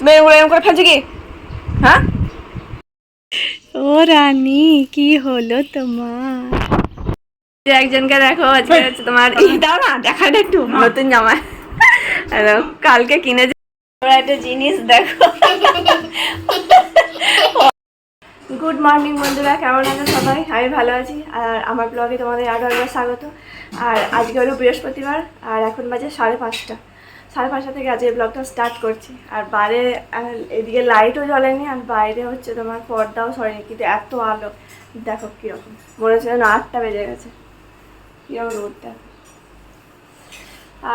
তুমি কি হ্যাঁ ও কি হলো তোমার একজনকে দেখো আজকে তোমার দেখাটা একটু নতুন জামা কালকে কিনে একটা জিনিস দেখো গুড মর্নিং বন্ধুরা, কেমন আছো সবাই? আমি ভালো আছি, আর আমার ব্লগে তোমাদের আরও একবার স্বাগত। আর আজকে হলো বৃহস্পতিবার, আর এখন বাজে সাড়ে পাঁচটা। সাড়ে পাঁচটা থেকে আজকে ব্লগটা স্টার্ট করছি। আর বাইরে এদিকে লাইটও জ্বলেনি, আর বাইরে হচ্ছে তোমার পর্দাও সরেনি, কিন্তু এত আলো। দেখো কীরকম। মনে হচ্ছে যেন আটটা বেজে গেছে। কীরকম রোদটা।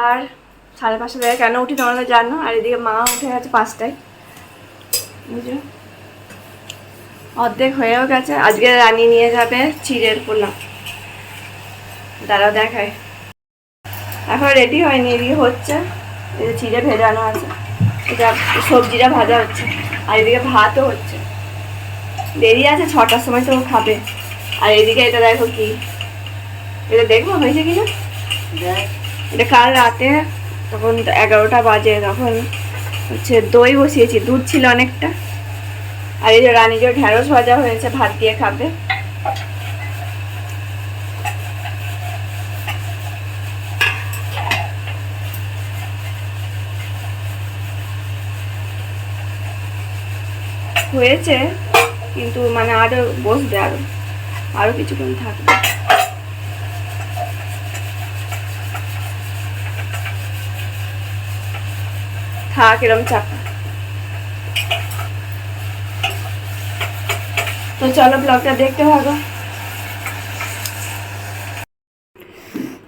আর সাড়ে পাঁচটা থেকে কেন উঠি তোমরা জানো, আর এদিকে মা উঠে গেছে পাঁচটায়। বুঝলো? অর্ধেক হয়েও গেছে। আজকে রানী নিয়ে যাবে চিড়ের পোলাও দাঁড়াও দেখায় এখন রেডি হয়নি এদিকে হচ্ছে। এই যে চিড়ে ভেজানো আছে। এটা সবজিটা ভাজা হচ্ছে। আর এদিকে ভাতও হচ্ছে। দেরি আছে ছটার সময় তো খাবে। আর এদিকে এটা দেখো কি? এটা দেখব? হয়েছে কি না? এটা কাল রাতে তখন এগারোটা বাজে তখন হচ্ছে দই বসিয়েছি। দুধ ছিল অনেকটা। আর এই যে রানী যে ঢ্যাঁড়স ভাজা হয়েছে, ভাত দিয়ে খাবে। হয়েছে, কিন্তু মানে আরও বসবে আরও। আরও কিছুক্ষণ থাকবে। থাক, এরম চাপা। তো চলো ব্লগটা দেখতে থাকো।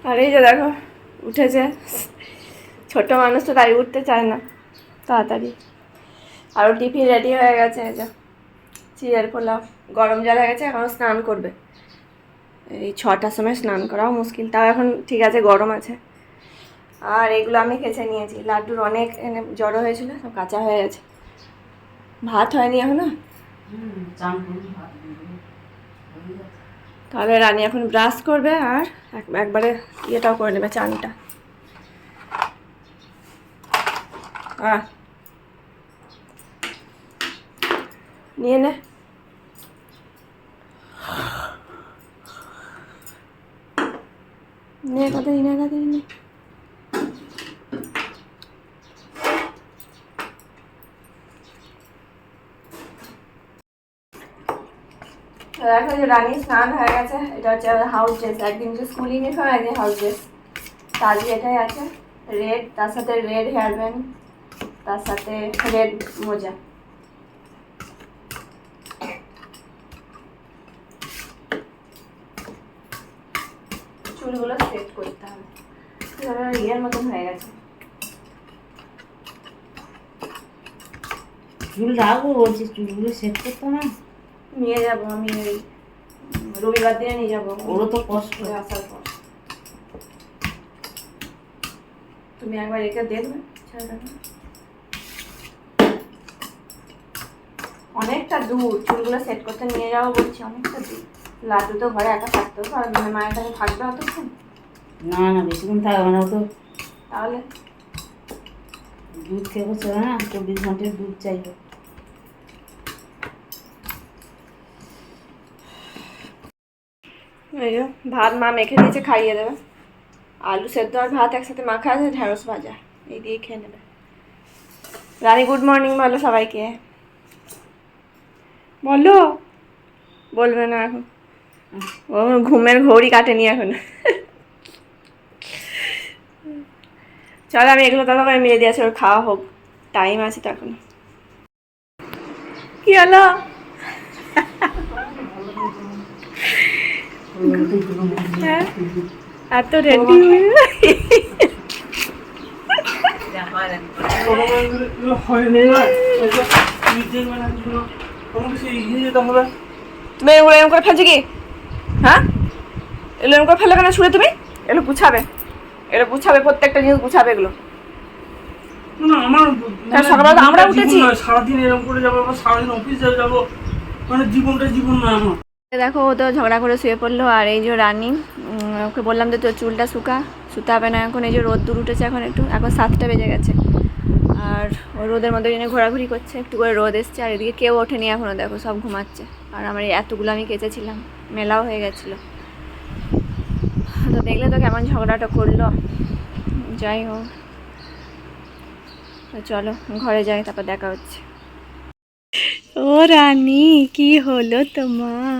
আর এই যে দেখো, উঠেছে। ছোট মানুষ তো তাই উঠতে চায় না, তাড়াতাড়ি। আরও টিফিন রেডি হয়ে গেছে, এই যে চিড়ের পোলাও। গরম জল হয়ে গেছে, এখন স্নান করবে। এই ছটার সময় স্নান করাও মুশকিল, তাও এখন ঠিক আছে, গরম আছে। আর এগুলো আমি কেচে নিয়েছি, লাড্ডুর অনেক এনে জড়ো হয়েছিল, সব কাঁচা হয়ে গেছে। ভাত হয়নি এখনও? তাহলে রানী এখন ব্রাশ করবে আর এক- একবারে ইয়েটাও করে নেবে চানটা। আহ নিয়ে নে। নে তাড়াতাড়ি নে তাড়াতাড়ি নে দেখো যে রানী স্নান হয়ে গেছে। এটা হচ্ছে হাউস ড্রেস একদিন যে স্কুল ইউনিফর্ম একদিন হাউস ড্রেস তো আজকে এটাই আছে। রেড তার সাথে রেড হেয়ার ব্যান্ড তার সাথে রেড মোজা। চুলগুলো সেট করতে হবে। ইয়ের মতন হয়ে গেছে। চুল রাখব বলছি চুলগুলো সেট করতে না? নিয়ে যাব আমি ওই রবিবার দিনে নিয়ে যাব। ওরও তো কষ্ট। আসার পর। তুমি একবার একে দেখবে অনেকটা দূর চুলগুলো সেট করতে নিয়ে যাব বলছি অনেকটা দূর। লাড্ডু তো ঘরে একা থাকতেও পারবে না মায়ের কাছে থাকবে অতক্ষণ? না না বেশিক্ষণ থাকবে না তো তাহলে? দুধ খেয়ে বসে না চব্বিশ ঘণ্টার দুধ চাইবে। এই ভাত মা মেখে দিয়েছে, খাইয়ে দেবে। আলু সেদ্ধ আর ভাত একসাথে মাখা আছে ঢ্যাঁড়স ভাজা, এই দিয়ে খেয়ে নেবে। রানী গুড মর্নিং বলো সবাইকে। বলো। বলবে না এখন। ও ঘুমের ঘড়ি কাটেনি এখন। চলো, আমি এগুলো দাদা করে মেরে দিয়েছি ওর খাওয়া হোক। টাইম আছে তো এখন। কি হলো হ্যাঁ এত রেডি এগুলো হয়নি না এগুলো তুমি দেখবে না এগুলো আমাকে সেই এগিয়ে যেতে হবে তুমি এগুলো এরকম করে ফেলছো কি? হ্যাঁ? এগুলো এরকম করে ফেলে কেন ছুঁড়ে তুমি? এগুলো গুছাবে। এগুলো গুছাবে প্রত্যেকটা জিনিস গুছাবে এগুলো। না, না আমার হ্যাঁ, সকালবেলা তো আমরা উঠেছি। সারাদিন এরকম করে যাব সারাদিন অফিসে যাব মানে জীবনটা জীবন নয় আমার। দেখো, ও তো ঝগড়া করে শুয়ে পড়ল আর এই যে রানি ওকে বললাম যে তোর চুলটা শুকা শুতে হবে না। এখন এই যে রোদ দূর উঠেছে, এখন একটু, এখন সাতটা বেজে গেছে। আর ও রোদের মধ্যে জন্য ঘোরাঘুরি করছে, একটু করে রোদ এসছে, আর এদিকে কেউ ওঠেনি এখনও দেখো, সব ঘুমাচ্ছে। আর আমার এই এতগুলো আমি কেচেছিলাম, মেলাও হয়ে গেছিল। তো দেখলে তো কেমন ঝগড়াটা করল। যাই হোক, তো চলো, ঘরে যাই, তারপর দেখা হচ্ছে। ও রানী, কি হলো তোমার?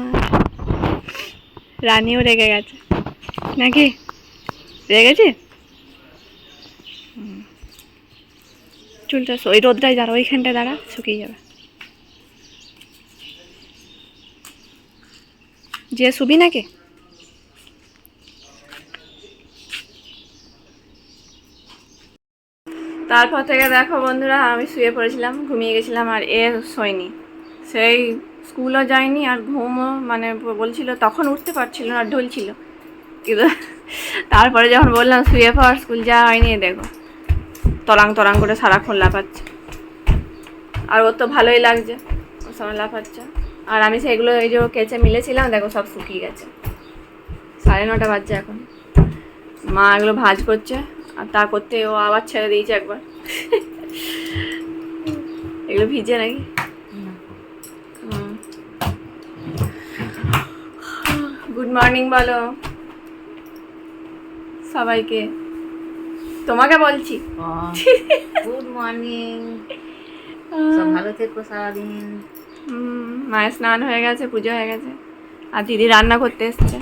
রানীও রেগে গেছে। নাকি? রেগেছে হুম। চুলটা ওই রোদটাই দাঁড়া, ওইখানটায় দাঁড়া, শুকিয়ে যাবে। যে শুবি নাকি? তারপর থেকে দেখো বন্ধুরা, আমি শুয়ে পড়েছিলাম, ঘুমিয়ে গেছিলাম আর এ শোয়নি। সেই স্কুলও যায়নি আর ঘুমও মানে বলছিল তখন উঠতে পারছিল না, ঢলছিল। কিন্তু তারপরে যখন বললাম শুয়ে পড় স্কুল যাওয়া হয়নি দেখো, তরাং তরাং করে সারাক্ষণ লাফাচ্ছে। আর ওর তো ভালোই লাগছে, ওর সময় লাফাচ্ছে। আর আমি সেগুলো এই যে কেচে মিলেছিলাম, দেখো সব শুকিয়ে গেছে। সাড়ে নটা বাজছে এখন। মা এগুলো ভাজ করছে, আর তা করতে ও আবার ছেড়ে দিয়েছে একবার। এগুলো ভিজে নাকি? গুড মর্নিং বলো। সবাইকে। তোমাকে বলছি। গুড মর্নিং ভালো থেকো সারাদিন। মায়ের স্নান হয়ে গেছে পুজো হয়ে গেছে। আর দিদি রান্না করতে এসছে।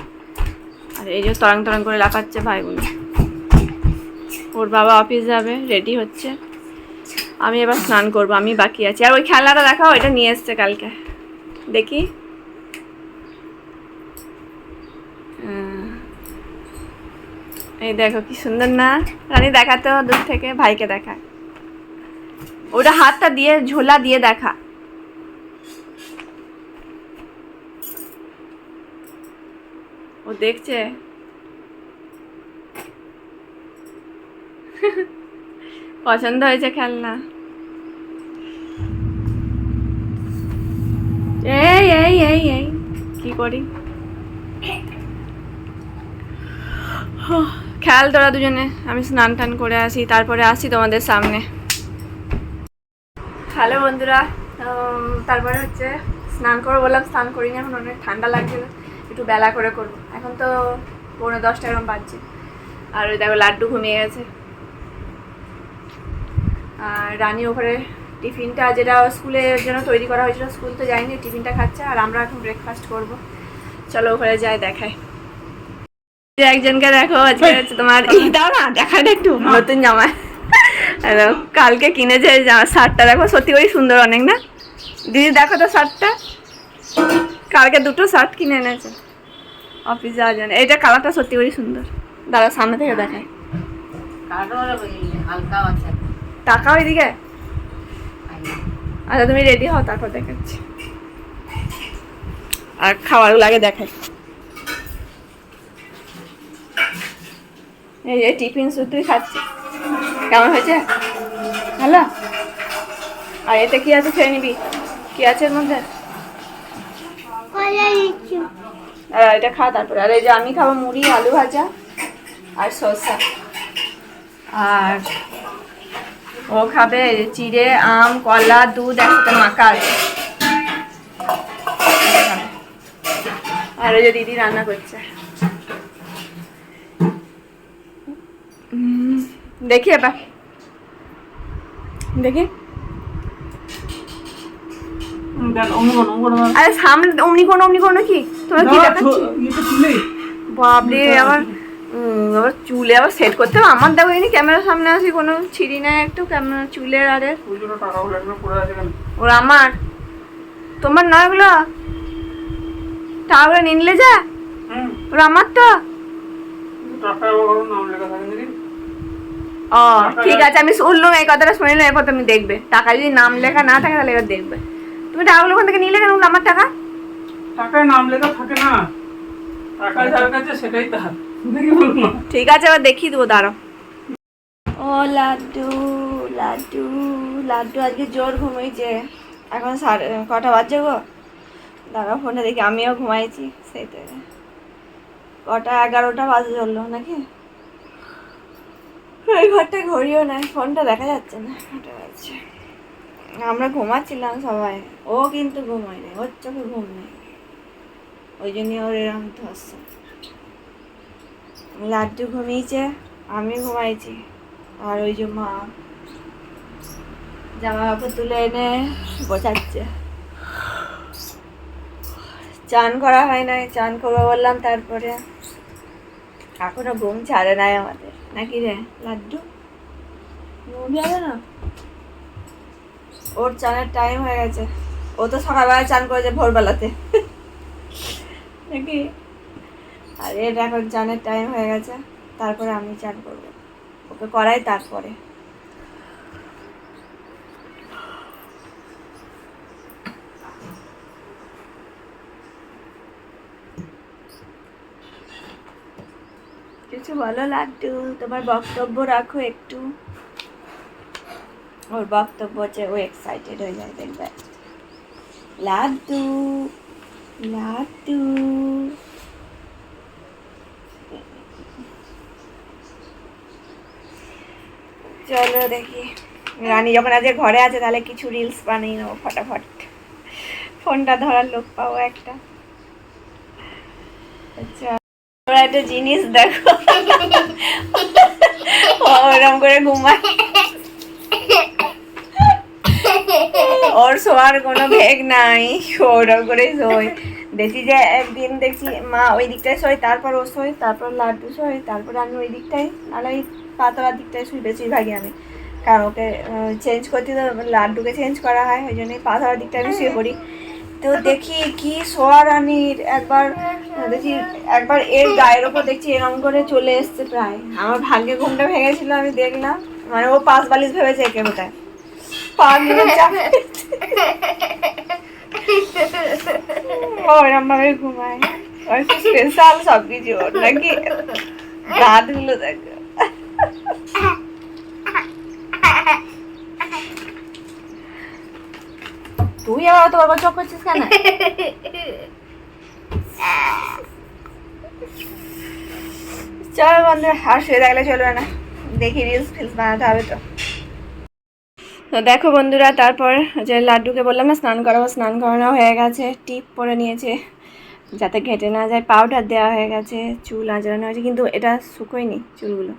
আর এই যে তরং তরং করে লাফাচ্ছে ভাইগুলো ওর বাবা অফিস যাবে রেডি হচ্ছে। আমি এবার স্নান করব আমি বাকি আছি। আর ওই খেলনাটা দেখাও এটা নিয়ে এসছে কালকে। দেখি। এই দেখো কি সুন্দর না? রানী দেখাতো, দূর থেকে ভাইকে দেখায় ওটা হাতটা দিয়ে, ঝোলা দিয়ে দেখা। ও দেখছে। পছন্দ হয়েছে খেলনা। এই এই এই এই, কি করি? খেয়াল তোরা দুজনে। আমি স্নান টান করে আসি, তারপরে আসি তোমাদের সামনে। হ্যালো বন্ধুরা তারপরে হচ্ছে স্নান করে বললাম, স্নান করি না, এখন অনেক ঠান্ডা লাগছিল, একটু বেলা করে করব। এখন তো পৌনে দশটা এরকম বাজছে। আর ওই দেখো, লাড্ডু ঘুমিয়ে গেছে। আর রানী ওপরে টিফিনটা যেটা স্কুলের জন্য তৈরি করা হয়েছিল, স্কুল তো যায়নি, টিফিনটা খাচ্ছে, আর আমরা এখন ব্রেকফাস্ট করব। চলো ওপরে যাই, দেখাই। এই যে একজনকে দেখো আজকে হচ্ছে তোমার দাও না দেখাটা একটু নতুন জামা। কালকে কিনেছে শার্টটা দেখো সত্যি করে সুন্দর অনেক না? দিদি দেখো তো শার্টটা। কালকে দুটো শার্ট কিনে এনেছে। অফিস যাওয়ার জন্য। এইটা কালারটা সত্যি করে সুন্দর। দাদা সামনে থেকে দেখায় টাকা ওইদিকে আচ্ছা তুমি রেডি হও তারপর দেখাচ্ছি। আর খাবারগুলো আগে দেখাই। এই যে টিফিন শুধুই খাচ্ছি কেমন হয়েছে? ভালো? আর এতে কি আছে খেয়ে নিবি? কি আছে এর মধ্যে? আর এটা খা তারপরে। আর এই যে আমি খাব মুড়ি আলু ভাজা আর শসা আর ও খাবে চিড়ে আম কলা দুধ একসাথে মাখা আছে। আর ওই যে দিদি রান্না করছে। দেখি এবার। দেখি। আরে সামনে অমনি কোনো অমনি কোনো কি তোমার কি দেখাচ্ছি আবার আবার চুলে আবার সেট করতে হবে। আমার দেখো এনি ক্যামেরার সামনে আসি কোনো ছিঁড়ি নাই একটু ক্যামেরা চুলের আরে ওর আমার। তোমার নয় ওগুলো টাকাগুলো নিয়ে নিলে যা ওর আমার তো টাকা নাম লেখা থাকে ও ঠিক আছে আমি শুনলাম এই কথাটা শুনিলাম এরপর তুমি দেখবে। টাকা যদি নাম লেখা না থাকে তাহলে এবার দেখবে। তুমি টাকাগুলো ওখান থেকে নিলে কেন? আমার টাকা? টাকায় নাম লেখা থাকে না। টাকা যার কাছে সেটাই তার। ঠিক আছে এবার দেখিয়ে দেবো দাঁড়াও। ও লাড্ডু লাড্ডু লাড্ডু আজকে জোর ঘুমিয়েছে এখন সাড়ে কটা বাজছে গো? দাঁড়াও ফোনে দেখি আমিও ঘুমাইছি সেই তো কটা এগারোটা বাজে চলল নাকি? ওই ঘরটা ঘড়িও নাই ফোনটা দেখা যাচ্ছে না। কটা বাজছে আমরা ঘুমাচ্ছিলাম সবাই। ও কিন্তু ঘুমায়নি, ওর চোখে ঘুম নেই। ওই জন্যই ওর এরকম ধরছে। লাড্ডু ঘুমিয়েছে, আমি ঘুমাইছি। আর ওই যে মা জামা কাপড় তুলে এনে বোঝাচ্ছে চান করা হয় নাই, চান করব বললাম তারপরে। এখনও ঘুম ছাড়ে নাই আমাদের। নাকি রে? লাড্ডু? যাবে না? ওর চানের টাইম হয়ে গেছে। ও তো সকালবেলা চান করেছে ভোরবেলাতে। নাকি? আর এর এখন চানের টাইম হয়ে গেছে। তারপরে আমি চান করব। ওকে করাই তারপরে। কিছু বলো লাড্ডু তোমার বক্তব্য রাখো একটু। ওর বক্তব্য হচ্ছে ও এক্সাইটেড হয়ে যায় দেখবে। লাড্ডু লাড্ডু। চলো দেখি। রানী যখন আজকে ঘরে আছে, তাহলে কিছু রিলস বানিয়ে নেব ফটাফট। ফোনটা ধরার লোক পাবো একটা আচ্ছা ওরা একটা জিনিস দেখো। ওরম করে ঘুমায়। ওর শোয়ার কোনো ভেগ নাই, ওরম করে শোয়। দেখি যে একদিন দেখছি মা ওই দিকটায় শোয়, তারপর ও শোয়, তারপর লাড্ডু শোয়, তারপর আমি ওই দিকটায়, নাহলে ওই পাতলার দিকটায় শুই বেশিরভাগই আমি। কারণ ওকে চেঞ্জ করতে তো লাড্ডুকে চেঞ্জ করা হয়, ওই জন্যই পাতলার দিকটায় আমি শুয়ে পড়ি। তো দেখি কি শোয়ার রানীর একবার, দেখি একবার এর গায়ের ওপর দেখছি এরম করে চলে এসছে প্রায়। আমার ভাগ্যে ঘুমটা ভেঙেছিল, আমি দেখলাম মানে ও পাঁচ বালিশ ভেবেছে একে বোধহয় ঘুমায়। স্পেশাল সব কিছু ওর নাকি দাঁতগুলো দেখো। তুই আবার তোর চোখ করছিস কেন? চলো বন্ধু, আর শুয়ে থাকলে চলবে না। দেখি রিলস ফিলস বানাতে হবে তো। তো দেখো বন্ধুরা, তারপর যে লাড্ডুকে বললাম না, স্নান করাবো, স্নান করানো হয়ে গেছে, টিপ পরে নিয়েছে, যাতে ঘেটে না যায় পাউডার দেওয়া হয়ে গেছে, চুল আঁচড়ানো হয়েছে, কিন্তু এটা শুকোয়নি চুলগুলো।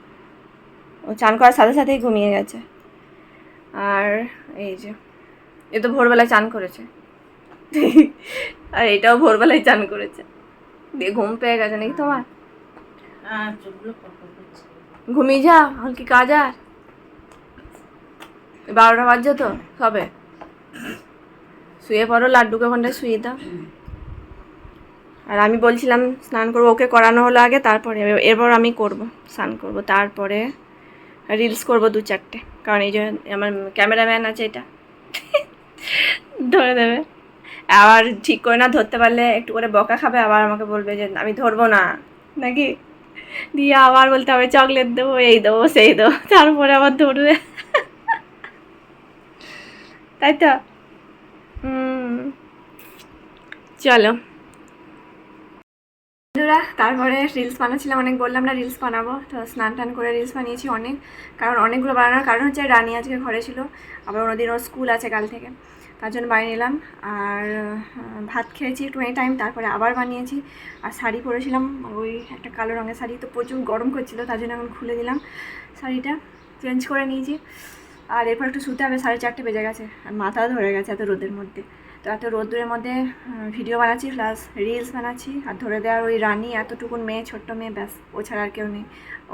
ও চান করার সাথে সাথেই ঘুমিয়ে গেছে। আর এই যে এ তো ভোরবেলায় চান করেছে। আর এটাও ভোরবেলায় চান করেছে। দিয়ে ঘুম পেয়ে গেছে নাকি তোমার? হ্যাঁ ঘুমিয়ে যা আর কি কাজ আর? বারোটা বাজছে তো সবে শুয়ে পড়ো লাড্ডুকে ওখানটায় শুয়ে দাও। আর আমি বলছিলাম স্নান করব ওকে করানো হলো আগে তারপরে এরপর আমি করব স্নান করব। তারপরে রিলস করব দু চারটে। কারণ এই যে আমার ক্যামেরাম্যান আছে এটা। ধরে দেবে। আবার ঠিক করে না ধরতে পারলে একটু করে বকা খাবে, আবার আমাকে বলবে যে, আমি ধরবো না। নাকি? দিয়ে আবার বলতে হবে, চকলেট দেবো, এই দেবো, সেই দেবো। তারপরে আবার ধরবে। তাই তো? চলো। বন্ধুরা, তারপরে রিলস বানাচ্ছিলাম, অনেক বললাম না রিলস বানাবো। তো স্নান টান করে রিলস বানিয়েছি অনেক। কারণ অনেকগুলো বানানোর কারণ হচ্ছে রানী আজকে ঘরে ছিল। আবার অন্যদিন ওর স্কুল আছে কাল থেকে। তার জন্য বানিয়ে নিলাম আর ভাত খেয়েছি একটু টাইম তারপরে আবার বানিয়েছি। আর শাড়ি পরেছিলাম, ওই একটা কালো রঙের শাড়ি। তো প্রচুর গরম করছিল, তার জন্য এখন খুলে দিলাম শাড়িটা। চেঞ্জ করে নিয়েছি। আর এরপর একটু শুতে হবে, সাড়ে চারটে বেজে গেছে। আর মাথা ধরে গেছে এত রোদের মধ্যে। তো এত রোদ্দুরের মধ্যে ভিডিও বানাচ্ছি প্লাস রিলস বানাচ্ছি। আর ধরে দেওয়ার ওই রানী এতটুকুন মেয়ে, ছোট্ট মেয়ে, ব্যাস, ও ছাড়া আর কেউ নেই।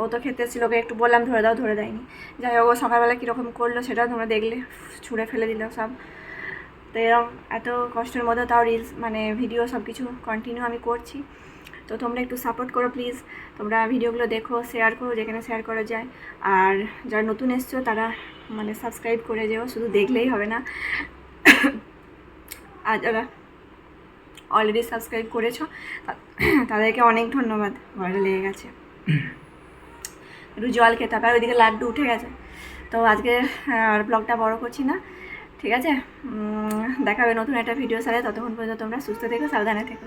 ও তো খেতে এসেছিল, ওকে একটু বললাম, ধরে দাও, ধরে দেয়নি। যাই হোক, ও সকালবেলা কীরকম করল, সেটাও তোমরা দেখলে, ছুঁড়ে ফেলে দিল সব। তো এরকম এত কষ্টের মধ্যে তাও রিলস মানে ভিডিও সব কিছু কন্টিনিউ আমি করছি। তো তোমরা একটু সাপোর্ট করো প্লিজ তোমরা ভিডিওগুলো দেখো শেয়ার করো যেখানে শেয়ার করা যায়। আর যারা নতুন এসছো তারা মানে সাবস্ক্রাইব করে যেও শুধু দেখলেই হবে না। আর যারা অলরেডি সাবস্ক্রাইব করেছ তাদেরকে অনেক ধন্যবাদ। ঘরে লেগে গেছে। একটু জল খেতে হবে আর ওইদিকে লাড্ডু উঠে গেছে। তো আজকে আর ব্লগটা বড় করছি না। ঠিক আছে? দেখাবে নতুন একটা ভিডিও সারে ততক্ষণ পর্যন্ত তোমরা সুস্থ থেকো সাবধানে থেকো।